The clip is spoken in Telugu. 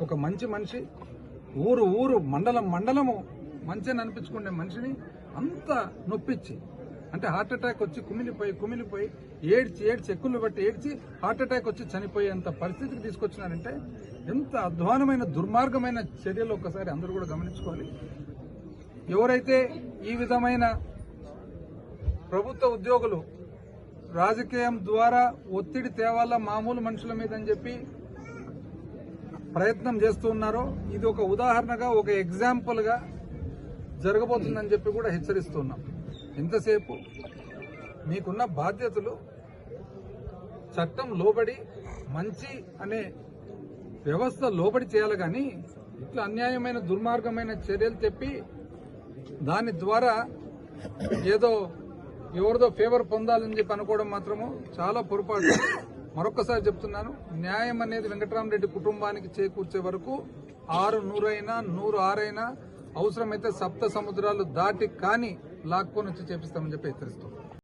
ఒక మంచి మనిషి ఊరు ఊరు మండలం మండలము మంచి అని అనిపించుకునే మనిషిని అంత నొప్పిచ్చి అంటే హార్ట్ అటాక్ వచ్చి కుమిలిపోయి కుమిలిపోయి ఏడ్చి ఏడ్చి ఎక్కులు బట్టి ఏడ్చి హార్ట్ అటాక్ వచ్చి చనిపోయేంత పరిస్థితికి తీసుకొచ్చినారంటే ఎంత అధ్వానమైన దుర్మార్గమైన చర్యలు ఒక్కసారి అందరూ కూడా గమనించుకోవాలి. ఎవరైతే ఈ విధమైన ప్రభుత్వ ఉద్యోగులు రాజకీయం ద్వారా ఒత్తిడి తేవాలా మామూలు మనుషుల మీద అని చెప్పి ప్రయత్నం చేస్తూ ఉన్నారో ఇది ఒక ఉదాహరణగా ఒక ఎగ్జాంపుల్గా జరగబోతుందని చెప్పి కూడా హెచ్చరిస్తున్నాం ఎంతసేపు మీకున్న బాధ్యతలు చట్టం లోబడి మంచి అనే వ్యవస్థ లోబడి చేయాలి కానీ ఇట్లా అన్యాయమైన దుర్మార్గమైన చర్యలు చెప్పి దాని ద్వారా ఏదో ఎవరిదో ఫేవర్ పొందాలని చెప్పి అనుకోవడం మాత్రము చాలా పొరపాటు. మరొకసారి చెప్తున్నాను న్యాయం అనేది వెంకటరామరెడ్డి కుటుంబానికి చేకూర్చే వరకు ఆరు నూరైనా నూరు ఆరైనా అవసరమైతే సప్త సముద్రాలు దాటి కానీ లాక్కొని వచ్చి చేపిస్తామని చెప్పి హెచ్చరిస్తాం